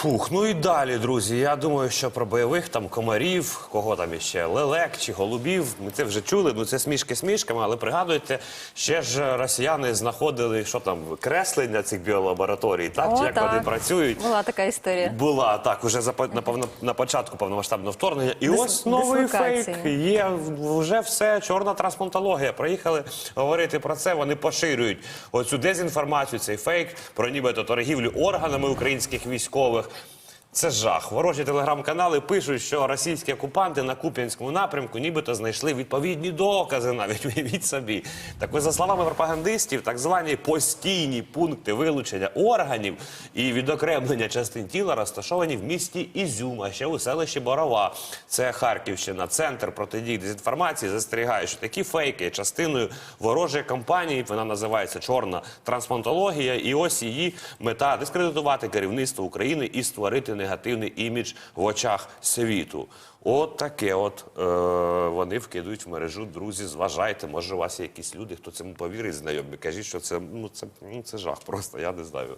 Фух, ну і далі, друзі. Я думаю, що про бойових там комарів, кого там іще лелек чи голубів. Ми це вже чули. Ну це смішки смішками, але пригадуйте, ще ж росіяни знаходили, що там креслення цих біолабораторій, так чи як так. вони працюють. Була така історія. Була так, уже за напевно на початку повномасштабного вторгнення. І Дис- ось новий фейк. Є вже все чорна трансплантологія. Приїхали говорити про це. Вони поширюють оцю дезінформацію, цей фейк про нібито торгівлю органами українських військових. Це жах. Ворожі телеграм-канали пишуть, що російські окупанти на Куп'янському напрямку нібито знайшли відповідні докази, навіть уявіть собі. Так ось, за словами пропагандистів, так звані постійні пункти вилучення органів і відокремлення частин тіла розташовані в місті Ізюм, а ще у селищі Борова. Це Харківщина, центр протидії дезінформації. Застерігає, що такі фейки є частиною ворожої кампанії. Вона називається Чорна трансплантологія. І ось її мета дискредитувати керівництво України і створити негативний імідж в очах світу. От таке, от е, вони вкидують в мережу. Друзі, зважайте. Може, у вас є якісь люди, хто цьому повірить, знайомі. Кажіть, що це ну ну, це жах. Просто я не знаю.